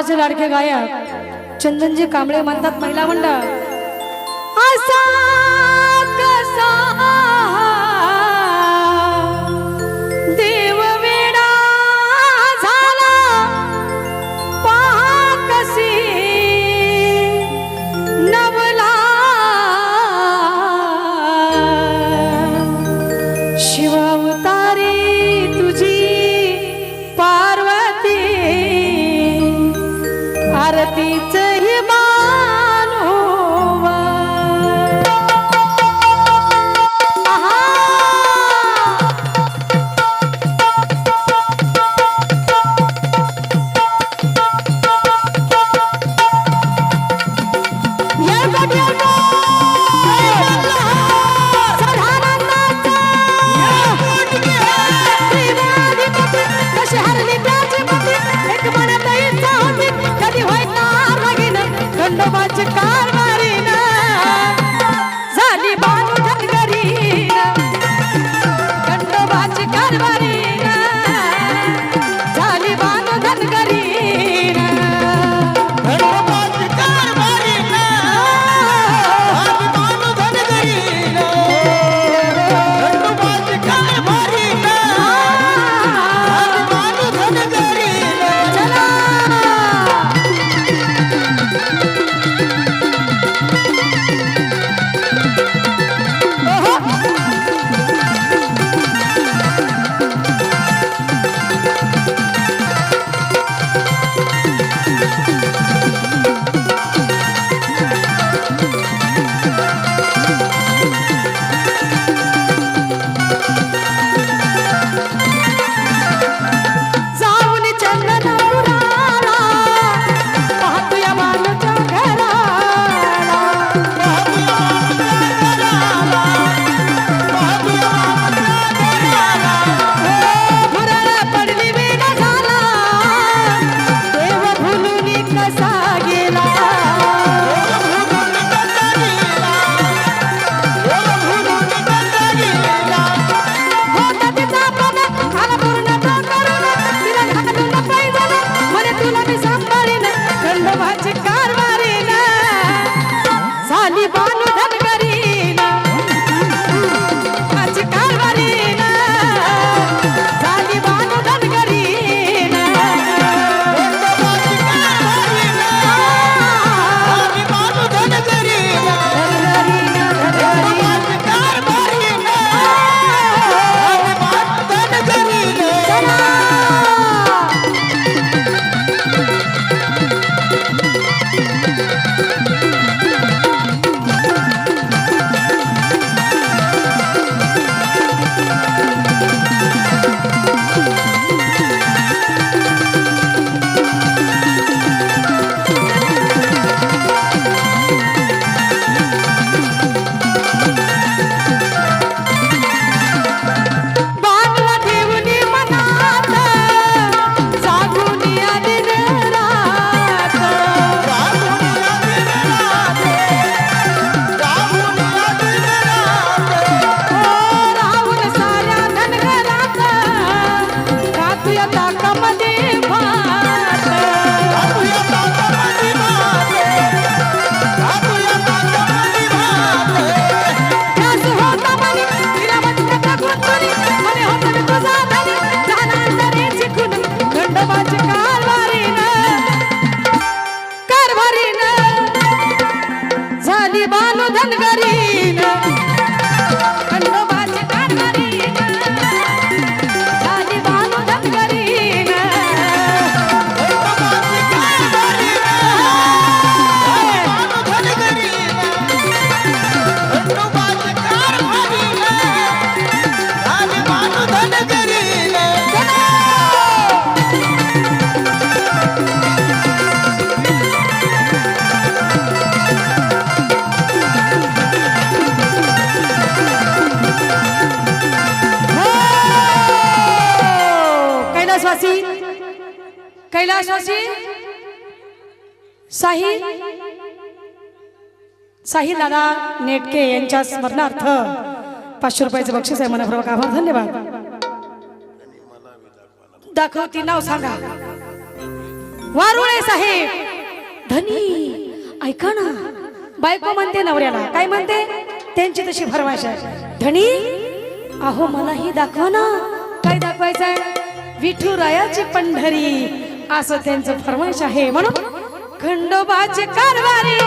आकाशाचे लाडके गायक. चंदनजी कांबळे म्हणतात महिला मंडळ. असा कसा कैलाशाची साही साही दादा नेटके यांच्या स्मरणार्थ पाचशे रुपयाचं बक्षीस आहे. मनापूर्वक आभार धन्यवाद. दाखवती नाव सांगा. वारुळे साहेब. धनी ऐका ना. बायको म्हणते नवऱ्याला. काय म्हणते? त्यांची तशी फरमाश आहे. धनी अहो मलाही दाखवा ना. काय दाखवायचंय? विठुरायाची पंढरी. असं त्यांचं फरमाईश आहे. म्हणून खंडोबाचे कारभारी